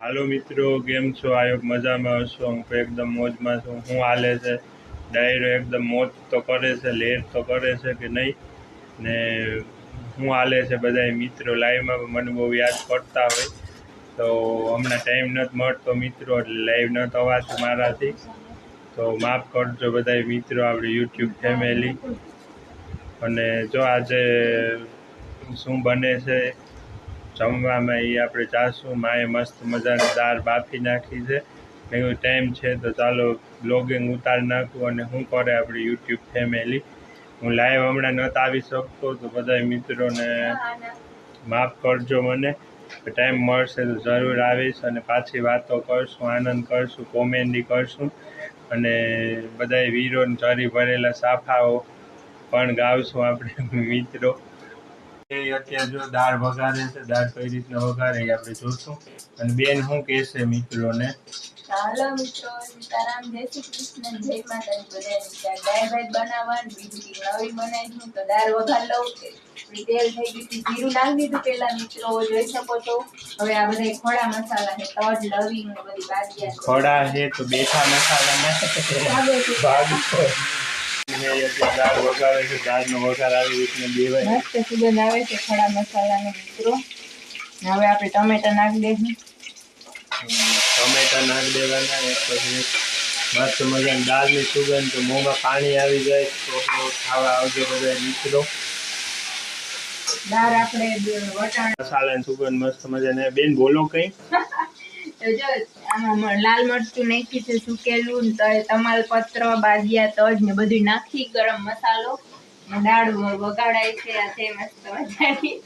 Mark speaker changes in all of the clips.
Speaker 1: હાલો મિત્રો, કેમ છો? આયોગ મજામાં હશો. હું એકદમ મોજમાં છું. હું હાલે છે? ડાયરો એકદમ મોજ તો કરે છે, લેર તો કરે છે કે નહીં? ને હું હાલે છે બધા મિત્રો લાઈવમાં મને બહુ યાદ કરતા હોય. તો હમણાં ટાઈમ નથી મળતો મિત્રો, એટલે લાઈવ ન થવાતું મારાથી. તો માફ કરજો બધા મિત્રો, આપણી યુટ્યુબ ફેમિલી અને જો આજે શું બને છે? જમવામાં એ આપણે ચાશું માએ મસ્ત મજાની દાળ બાફી નાખી છે. મેં ટાઈમ છે તો ચાલો બ્લોગિંગ ઉતારી નાખું અને શું કરે આપણી યુટ્યુબ ફેમિલી હું લાઈવ હમણાં નહોતા આવી શકતો તો બધા મિત્રોને માફ કરજો મને. ટાઈમ મળશે તો જરૂર આવીશ અને પાછી વાતો કરશું, આનંદ કરશું કોમેડી કરશું. અને બધા વીરોને જરી ભરેલા સાફાઓ પણ ગાવશું આપણે, મિત્રો. એ અત્યારે જો દાળ વઘારે છે દાળ કઈ રીતના વઘારે એ આપણે જોશું. અને બેન શું કહેશે મિત્રોને?
Speaker 2: હાલો મિત્રો સીતારામ જય શ્રી કૃષ્ણ જય માતાજી બધાને દાળ ભાત બનાવવાનું બીજી નવી બનાવી તો દાળ વઘાર લઉં કે તેલ થઈ ગયું હતી જીરું નાખી દીધું પેલા મિત્રો જોઈ શકો છો. હવે આ બધા ખોડા મસાલા છે તજ લવિંગ બધી બાજિયા
Speaker 1: ખોડા છે તો બેઠા મસાલા
Speaker 2: ભાગો
Speaker 1: ભાગ ને અત્યારે દાળ વઘારે
Speaker 2: સુગંધ ટમેટા નાખી
Speaker 1: દેવાના પછી મસ્ત મજાની દાળની સુગંધ તો મોંમાં પાણી આવી જાય તો ખાવા આવજો બધા મિત્રો.
Speaker 2: દાળ આપણે
Speaker 1: સુગંધ મસ્ત મજાને. બેન બોલો કંઈ.
Speaker 2: તો જો આમાં લાલ મરચું નાખી છે સુકેલું તમાલપત્ર બાદિયા તજ ને બધું નાખી ગરમ મસાલો ને દાળ વગાડાય છે આ તે મસ્ત મજાની.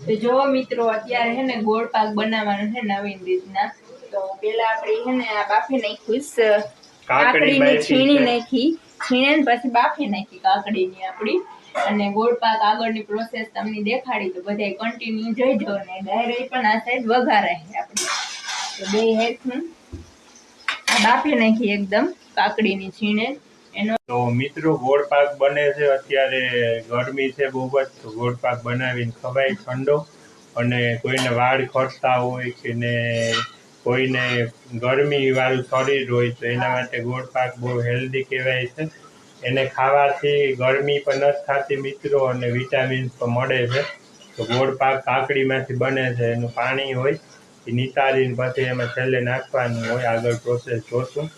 Speaker 2: તો જો મિત્રો અત્યારે હે ને ગોળ પાક બનાવવાનો છે નવીન રીતના. તો પેલા આપણે છે ને આ બાફી નાખ્યું કાકડીને છીણી નાખી. છીણે ને પછી બાફી નાખી કાકડીની આપણી. અને ગોળ પાક આગળની પ્રોસેસ તમને દેખાડી તો બધા કન્ટિન્યુ જોઈજો ને ડાયરેક્ટ પણ આ સાઈડ વઘારાય છે આપણી. તો બે આ બાફી નાખી એકદમ કાકડીની છીણે.
Speaker 1: તો મિત્રો ગોળ પાક બને છે અત્યારે ગરમી છે બહુ જ ગોળ પાક બનાવીને ખવાય ઠંડો. અને કોઈને વાળ ખરતા હોય કે ને કોઈને ગરમી વાળું શરીર હોય તો એના માટે ગોળ પાક બહુ હેલ્ધી કહેવાય છે. એને ખાવાથી ગરમી પણ નથી થતી મિત્રો અને વિટામિન્સ પણ મળે છે. તો ગોળ પાક કાકડીમાંથી બને છે, એનું પાણી હોય. નિતારીને પછી એમાં છેલ્લે નાખવાનું હોય. આગળ પ્રોસેસ જોશું.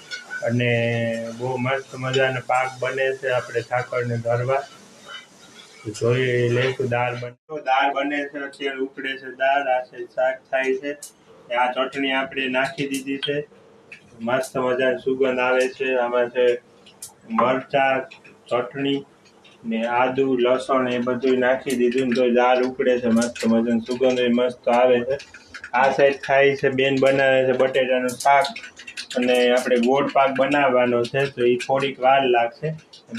Speaker 1: અને બહુ મસ્ત મજાનો પાક બને છે આપણે ઠાકરને ધરવા. જોઈ લઈશું દાળ બને. દાળ બને છે, અત્યારે ઉકળે છે દાળ, આ છે શાક થાય છે. આ ચટણી આપણે નાખી દીધી છે. મસ્ત મજાની સુગંધ આવે છે. આમાં છે મરચા, ચટણી ને આદુ, લસણ એ બધું નાખી દીધું ને તો દાળ ઉકળે છે. મસ્ત મજાની સુગંધ મસ્ત આવે છે. આ સાઈડ ખાય છે બેન બનાવે છે બટેટાનું શાક અને આપણે ગોળ પાક બનાવવાનો છે તો એ થોડીક વાર લાગશે.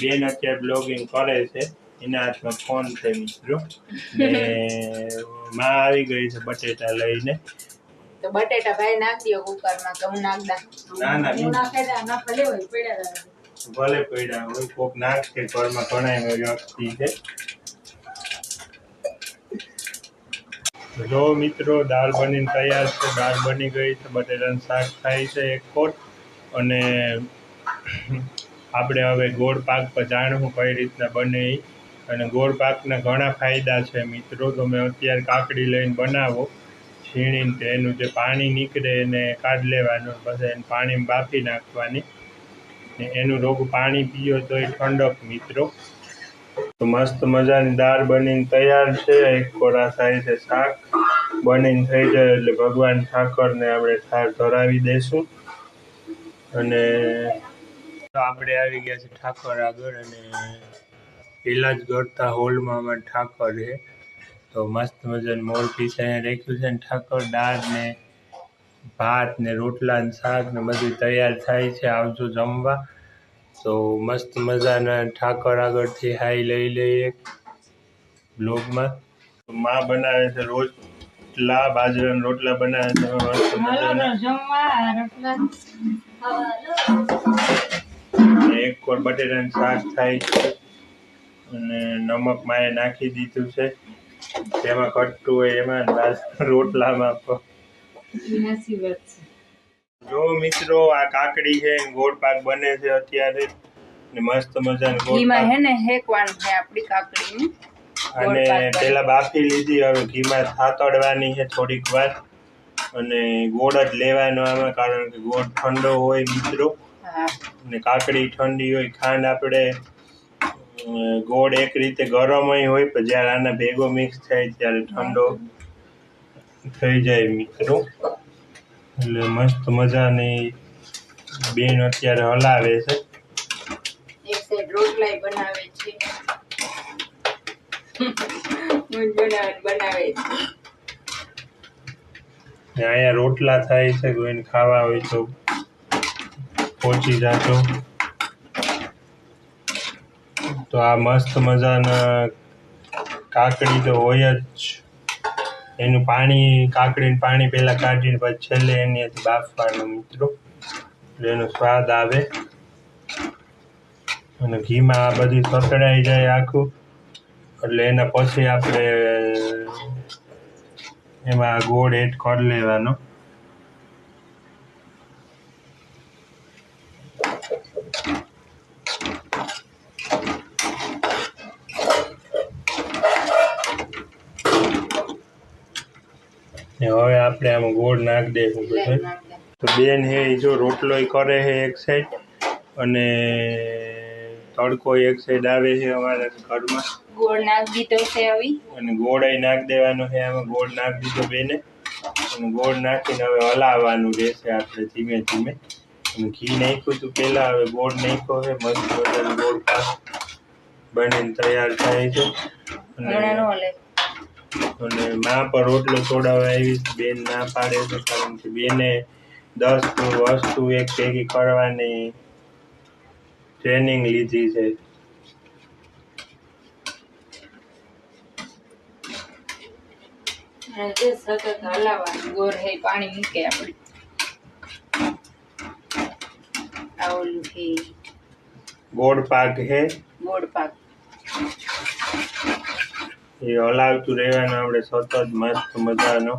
Speaker 1: બેન અત્યારે બ્લોગિંગ કરે છે એના હાથમાં ફોન છે મિત્રો. ને માં આવી ગઈ છે બટેટા લઈને.
Speaker 2: તો બટેટા ભાઈ નાખી દો કુકરમાં કે હું નાખ દા.
Speaker 1: ના, ના
Speaker 2: ભલે હોય પડ્યા
Speaker 1: ભલે પડ્યા હોય કોક નાખશે ઘરમાં ઘણા વ્યક્તિ છે. જો મિત્રો, દાળ બનીને તૈયાર છે, દાળ બની ગઈ છે, બટેટાનું શાક થાય છે એક કોટ. અને આપણે હવે ગોળ પાક પર જાણવું કઈ રીતના બને. અને ગોળ પાકના ઘણા ફાયદા છે મિત્રો. તમે અત્યારે કાકડી લઈને બનાવો, છીણીને તે એનું જે પાણી નીકળે એને કાઢી લેવાનું, પછી એને પાણીમાં બાફી નાખવાની. એનું રોગ પાણી પીઓ તો એ ઠંડક મિત્રો. તો મસ્ત મજાની દાળ બનીને તૈયાર છે. એક કોરા થાય છે શાક. બનીને થઈ જાય એટલે ભગવાન ઠાકરને આપણે થાળ ધરાવી દઈશું અને આપણે આવી ગયા છે ઠાકર આગળ અને પેલા જ ગરતા હોલમાં અમારે ઠાકર છે. તો મસ્ત મજાનું મોર પીસ અહીંયા રાખ્યું છે ને ઠાકર દાળ ને ભાત ને રોટલા ને શાક ને બધું તૈયાર થાય છે. આવજો જમવા. તો મસ્ત મજાના ઠાકર આગળથી હાઈ લઈ લઈએ બ્લોગમાં. માં બનાવે છે રોટલા બાજરાના રોટલા બનાવે છે. મસ્ત મજાના. એક કોર બટેટાનું શાક થાય છે અને નમક માએ નાખી દીધું છે. તેમાં કટ્ટું હોય એમાં રોટલામાં
Speaker 2: વાત છે.
Speaker 1: જો મિત્રો આ કાકડી છે ગોળ પાક બને છે અત્યારે ને મસ્ત મજાનો ગોળ
Speaker 2: ઘીમાં હે ને હેકવાનું છે આપણી કાકડીને.
Speaker 1: અને પેલા બાફી લીધી હવે ઘીમાં થાતડવાની છે થોડીક વાર. અને ગોળ જ લેવાનો આમાં કારણ કે ગોળ ઠંડો હોય મિત્રો.
Speaker 2: ને
Speaker 1: અને કાકડી ઠંડી હોય ખાંડ આપણે ગોળ એક રીતે ગરમ હોય પણ જ્યારે આના ભેગો મિક્સ થાય ત્યારે ઠંડો થઈ જાય મિત્રો. એટલે મસ્ત મજાની બેન અત્યારે હલાવે છે.
Speaker 2: એક સાઈડ રોટલાય બનાવે છે. બનાવે
Speaker 1: અહીંયા રોટલા થાય છે કોઈને ખાવા હોય તો પહોંચી જાજો. તો આ મસ્ત મજાના કાકડી તો હોય જ. એનું પાણી, કાકડીનું પાણી પહેલાં કાઢીને પછી છેલ્લે એની બાફવાનું મિત્રો. એટલે એનો સ્વાદ આવે. અને ઘીમાં આ બધું સતડાઈ જાય આખું. એટલે એના પછી આપણે એમાં ગોળ એડ કરી લેવાનો. હવે આપણે આમાં ગોળ નાખી દઈશું બધું. તો બેન હે એ જો રોટલો કરે છે એક સાઈડ અને તડકો એક સાઈડ આવે છે અમારા ઘરમાં.
Speaker 2: ગોળ નાખ દીધો છે
Speaker 1: અને ગોળ નાખી દેવાનો છે આમાં. ગોળ નાખી દીધો બેને. અને ગોળ નાખીને હવે હલાવવાનું રહેશે આપણે ધીમે ધીમે. અને ઘી નાખ્યું હતું પહેલાં હવે ગોળ નાખ્યો છે મસ્ત મજાનો ગોળ પાક બનીને તૈયાર થાય છે. અને અને મા પર રોટલો તોડાવવા આવી. બેન ના પાડે છે કારણ કે બેને દસ વસ્તુ એક ભેગી કરવાની ટ્રેનિંગ લીધી છે.
Speaker 2: સતત હલાવવાનું ગોર હે પાણી મૂકે આપણે. ઓલું છે
Speaker 1: ગોળ પાક છે
Speaker 2: ગોળ પાક.
Speaker 1: એ હલાવતું રહેવાનું આપણે સતત મસ્ત મજાનો.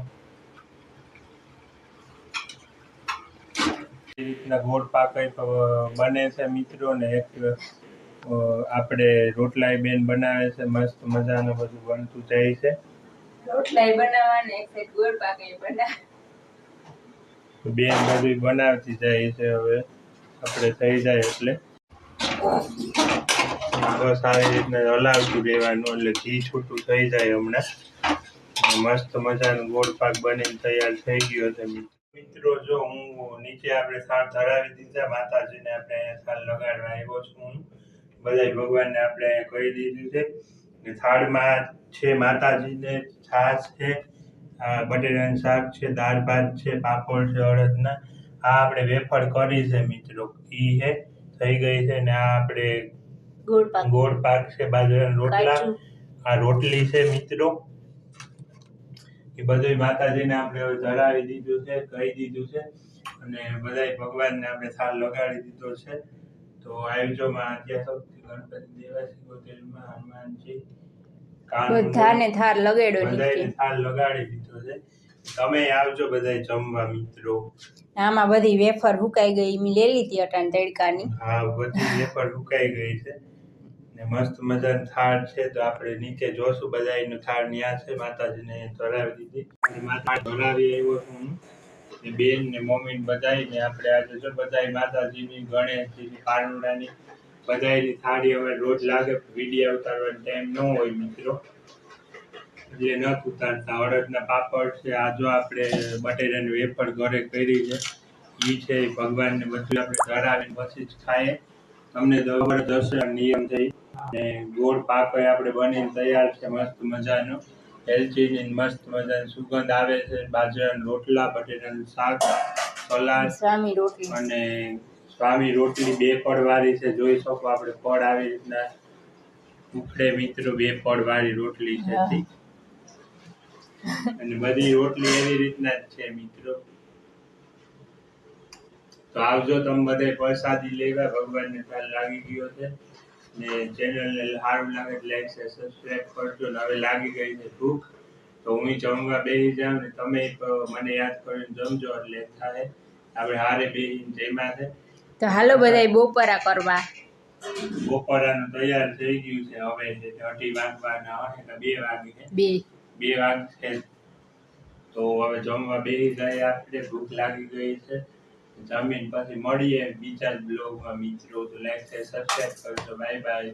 Speaker 1: એ રીતના ગોળ પાક એક બને છે મિત્રો ને એક આપણે રોટલાઈ બેન બનાવે છે મસ્ત મજાનું બધું બનતું જાય છે.
Speaker 2: રોટલાઈ બનાવવાને એક ગોળ પાક બનાવે.
Speaker 1: બેન બધું બનાવતી જાય છે હવે આપણે થઈ જાય એટલે. બસ આવી રીતના હલાવતું રહેવાનું એટલે ઘી છૂટું થઈ જાય હમણાં. મસ્ત મજાનું ગોળ પાક બનીને તૈયાર થઈ ગયો છે મિત્રો. જો હું નીચે આપણે સાર ધરાવી દીધા, માતાજીને આપણે થાળ લગાડવા આવ્યો છું હું. બધાય ભગવાનને આપણે કહી દીધું છે થાળમાં છે, માતાજીને છાશ છે બટેટાનું શાક છે, દાળ ભાત છે, પાપડ છે, અડદના. આ આપણે વેફર કરી છે મિત્રો. ઈ છે થઈ ગઈ છે ને આ આપણે
Speaker 2: ગોળ પાક.
Speaker 1: છે બાજરાના રોટલા. આ રોટલી છે મિત્રો. એ બધું માતાજીને આપણે હવે ધરાવી દીધું છે કહી દીધું છે. અને બધાય ભગવાનને આપણે થાળ લગાડી દીધો છે. તો આયોજોમાં શક્તિ ગણપતિ દેવાસી હોટેલમાં હનુમાનજી
Speaker 2: બધાને થાર લગાડ્યો બધાને
Speaker 1: થાર લગાડી દીધો છે. તમે આવજો બધા જમવા મિત્રો.
Speaker 2: આમાં બધી વેફર હુકાઈ ગઈ મેં લેલી હતી અટાણ તડકાની.
Speaker 1: હા બધી વેફર હુકાઈ ગઈ છે. ને મસ્ત મજાની થાળ છે તો આપણે નીચે જોશું બધાયનું થાળ. ન્યા છે માતાજીને ધરાવી દીધી. માતા ધરાવી આવ્યો છું. ને બેન ને મમ્મી ને બધાય ને આપણે આજે જો બધાય માતાજીની, ગણેશજીની કાનુડાની બધાયની થાળી હવે રોજ લાગે વીડિયો ઉતારવાનો ટાઈમ ન હોય મિત્રો. એટલે ન ઉતારતા. અડદના પાપડ છે, આ જો આપણે બટેટાની વેફર ઘરે કરી છે, ઈ છે, ભગવાનને બધું આપણે ધરાવીને પછી જ ખાઈએ. તમને દર્શન નિયમ છે ઈ. ને ગોળ પાક આપણે બનીને તૈયાર છે મસ્ત મજાનો. એલચીની મસ્ત મજાની સુગંધ આવે છે બાજરાના રોટલા બટેટાનું શાક સલાડ
Speaker 2: સ્વામી રોટલી.
Speaker 1: અને સ્વામી રોટલી બે પડ વાળી છે જોઈ શકો આપણે પડ આવી રીતના. ઉખડે મિત્રો બે પડ વાળી રોટલી છે અને બધી રોટલી એવી રીતના જ છે મિત્રો. તો આવજો તમે બધે પ્રસાદી લેવા ભગવાનને ખ્યાલ લાગી ગયો છે. ને ચેનલને સારું લાગે લાઈક છે સબસ્ક્રાઈબ કરજો. ને હવે લાગી ગઈ છે ભૂખ તો હું જમવા બેસી જાઉં ને તમે મને યાદ કરીને જમજો એટલે થાય. આપણે હારે બેસીને જમ્યા છે.
Speaker 2: તો હાલો બધાય બપોરા કરવા.
Speaker 1: બપોરાનું તૈયાર થઈ ગયું છે હવે અઢી વાગવાના હોય ને બે વાગી
Speaker 2: બે.
Speaker 1: બે વાગ છે. તો હવે જમવા બેસી જાય આપણે ભૂખ લાગી ગઈ છે. જમીન પછી મળીએ બીજા બ્લોગમાં મિત્રો. તો લાઈક શેર સબસ્ક્રાઈબ કરજો. Bye bye